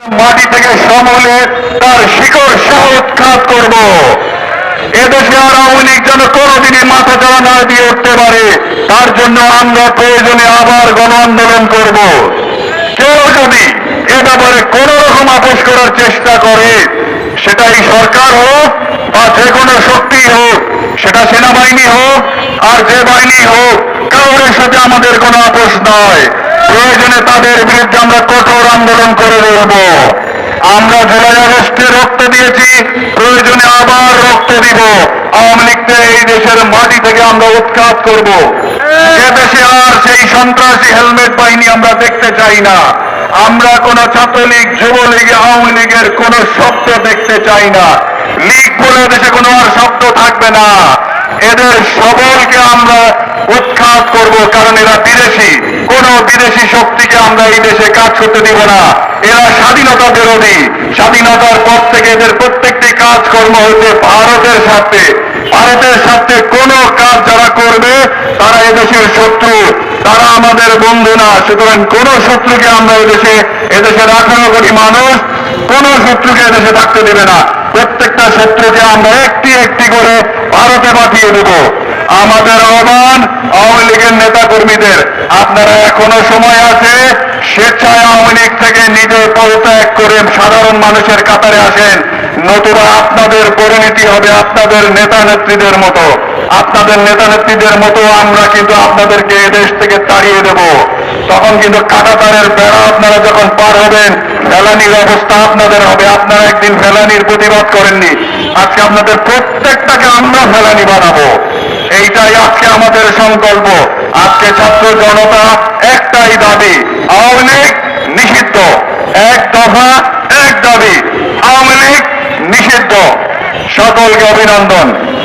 মাটি থেকে সমূলে তার শিকড় সহ উৎখাত করব। এদেশে আর আওয়ামী লীগ যেন কোনোদিনই মাথা চাড়া না দিয়ে উঠতে পারে, তার জন্য আমরা প্রয়োজনে আবার গণ আন্দোলন করব। কেউ যদি এ ব্যাপারে কোন রকম আপোষ করার চেষ্টা করে, সেটাই সরকার হোক বা যে কোনো শক্তি হোক, সেটা সেনাবাহিনী হোক আর যে বাহিনী হোক, কাউরের সাথে আমাদের কোনো আপোষ নয়। প্রয়োজনে তাদের বিরুদ্ধে আমরা কঠোর আন্দোলন করে দেব আমরা জুলাই আগস্টে রক্ত দিয়েছি, প্রয়োজনে আবার রক্ত দিব। আওয়ামী লীগকে এই দেশের মাটি থেকে আমরা উৎখাত করব। এ দেশে আর সেই সন্ত্রাসী হেলমেট বাহিনী আমরা দেখতে চাই না। আমরা কোন ছাত্রলীগ, যুবলীগ, আওয়ামী লীগের কোন শব্দ দেখতে চাই না। লীগ বলে দেশে কোনো আর শব্দ থাকবে না। এদের সবলকে আমরা উৎখাত করব, কারণ এরা বিদেশি। কোন বিদেশি শক্তিকে আমরা এই দেশে কাজ করতে দিব না। এরা স্বাধীনতা বিরোধী। স্বাধীনতার পর থেকে এদের প্রত্যেকটি কাজকর্ম হচ্ছে ভারতের স্বার্থে। ভারতের স্বার্থে কোন কাজ যারা করবে, তারা এদেশের শত্রু। তারা আমাদের বন্ধু না। সুতরাং কোন শত্রুকে আমরা এদেশে এদেশের আঠারো কোটি মানুষ কোন শত্রুকে এদেশে থাকতে দেবে না। প্রত্যেকটা শত্রুকে আমরা একটি একটি করে ভারতে পাঠিয়ে দেব। আমাদের আহ্বান আওয়ামী লীগের নেতা কর্মীদের আপনারা এখনও সময় আছে স্বেচ্ছায় আওয়ামী লীগ থেকে নিজে পদত্যাগ করে সাধারণ মানুষের কাতারে আসেন। নতুবা আপনাদের পরিণতি হবে আপনাদের নেতা নেত্রীদের মতো। আপনাদের নেতা নেত্রীদের মতো আমরা কিন্তু আপনাদেরকে এদেশ থেকে তাড়িয়ে দেব। তখন কিন্তু কাটাতারের বেড়া আপনারা যখন পার হবেন ফেলানির অবস্থা আপনাদের হবে। আপনারা একদিন ফেলানির প্রতিবাদ করেননি। আজকে আপনাদের প্রত্যেকটাকে আমরা ফেলানি বানাবো। এইটাই আজকে আমাদের সংকল্প। আজকে ছাত্র জনতা একটাই দাবি, আওয়ামী লীগ নিষিদ্ধ। এক দফা, এক দাবি, আওয়ামী লীগ নিষিদ্ধ। সকলকে অভিনন্দন।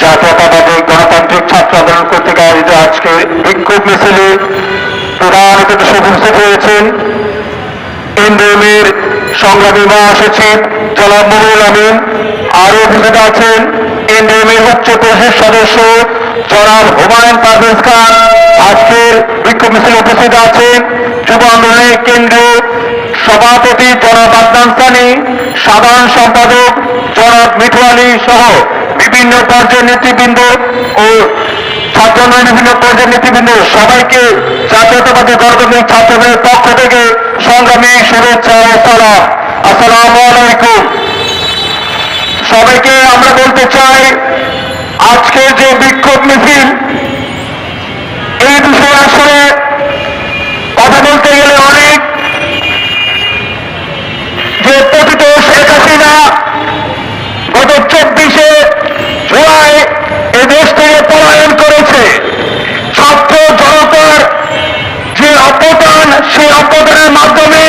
জাতীয়তাবাদী গণতান্ত্রিক ছাত্র আন্দোলন কর্তৃক আয়োজিত আজকে আছেন এনডিএমের উচ্চ সদস্য জনাব হুমায়ুন পারভেজ খান। আজকের বিক্ষোভ মিছিলে উপস্থিত আছেন যুব আন্দোলনের কেন্দ্রীয় সভাপতি জনাব আদনান সানি, সাধারণ সম্পাদক জনাব মিঠু আলী সহ বিভিন্ন পর্যায়ের নেতৃবৃন্দ ও ছাত্রদের বিভিন্ন পর্যায়ের নেতৃবৃন্দ সবাইকে জাতীয়তাবাদী গণতান্ত্রিক ছাত্রদের পক্ষ থেকে সংগ্রামী শুভেচ্ছা ও সালাম। আসসালামু আলাইকুম। সবাইকে আমরা বলতে চাই, আজকে যে বিক্ষোভ মিছিল, এই বিষয়ে আসলে কথা বলতে গেলে অনেক যে পতিত শেখ হাসিনা গত চব্বিশে জুলাই এ দেশ থেকে পলায়ন করেছে ছাত্র জনতার যে অবদান সেই অবদানের মাধ্যমে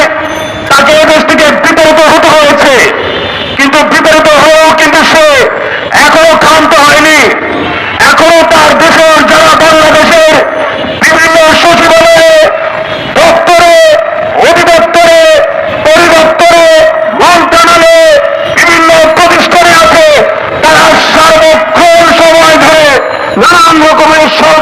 তাকে এ দেশ থেকে বিতাড়িত হতে হয়েছে কিন্তু বিতাড়িত হয়েও কিন্তু সে এখনও ক্ষান্ত হয়নি এখনও তার দেশের যারা বাংলাদেশের বিভিন্ন সচিবালয়ে দপ্তরে অধিদপ্তরে পরিদপ্তরে মন্ত্রণালয়ে বিভিন্ন প্রতিষ্ঠানে আছে তারা সার্বক্ষণ সময় ধরে নানান রকমের ষড়যন্ত্র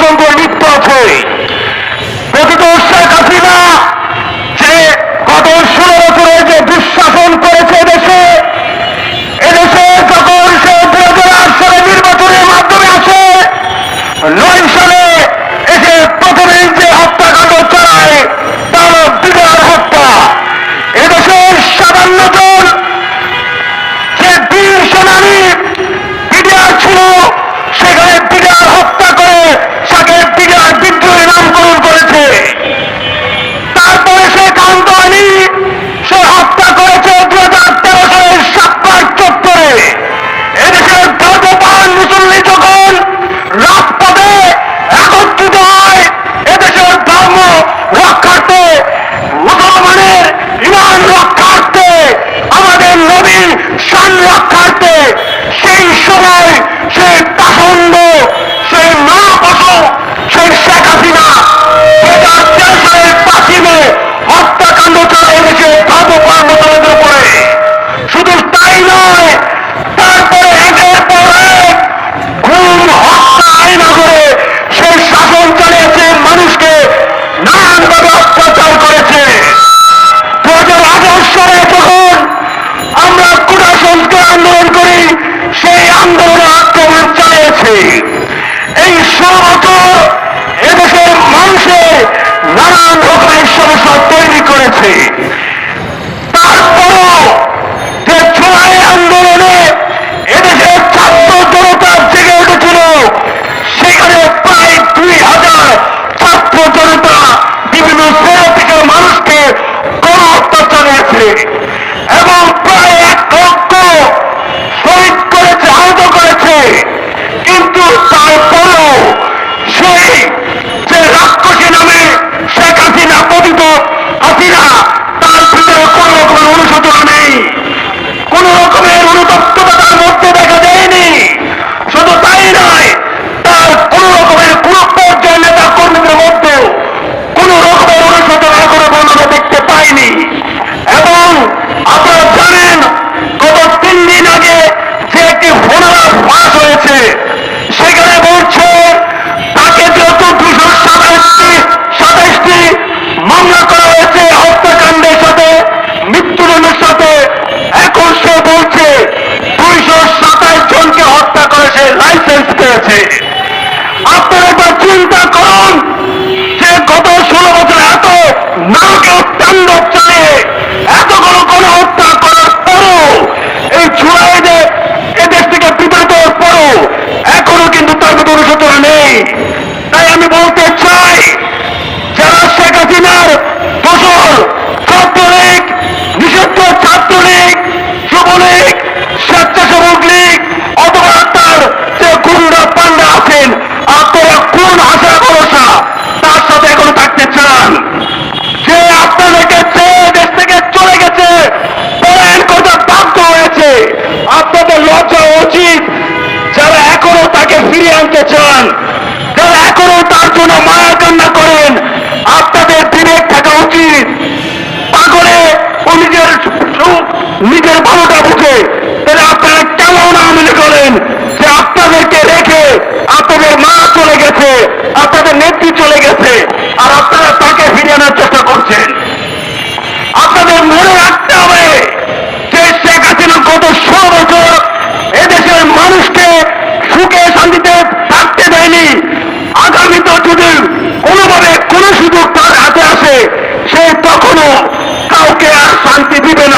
你这边呢、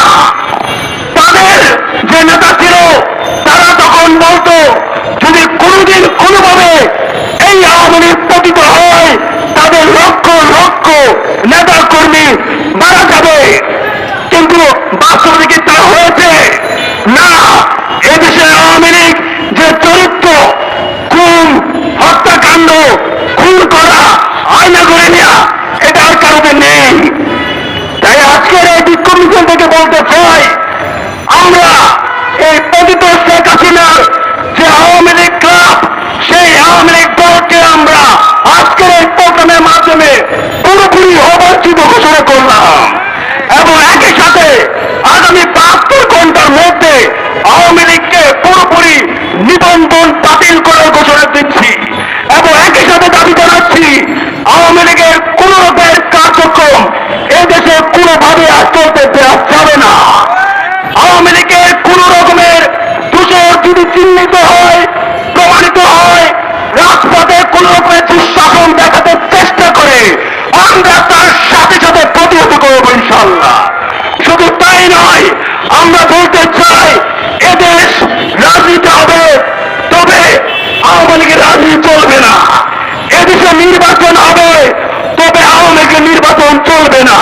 চলবে না।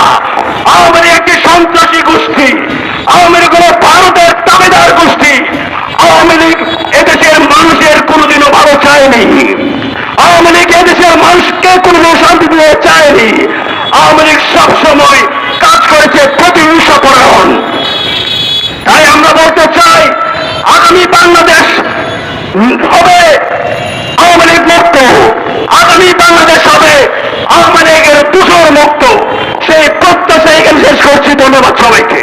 আওয়ামী লীগ একটি সন্ত্রাসী গোষ্ঠী, আওয়ামী লীগ হল ভারতের দাবিদার গোষ্ঠী। আওয়ামী লীগ এদেশের মানুষের কোনোদিনও ভালো চায়নি। আওয়ামী লীগ এদেশের মানুষকে কোনোদিনও শান্তি দিতে চায়নি। আওয়ামী লীগ সবসময় কাজ করেছে প্রতিহিংসাপরায়ণ তাই আমরা বলতে চাই, আগামী বাংলাদেশ হবে আওয়ামী লীগ মুক্ত। আগামী বাংলাদেশ হবে আওয়ামী লীগের দূষণ মুক্ত। শেষ করছি ধন্যবাদ সবাইকে।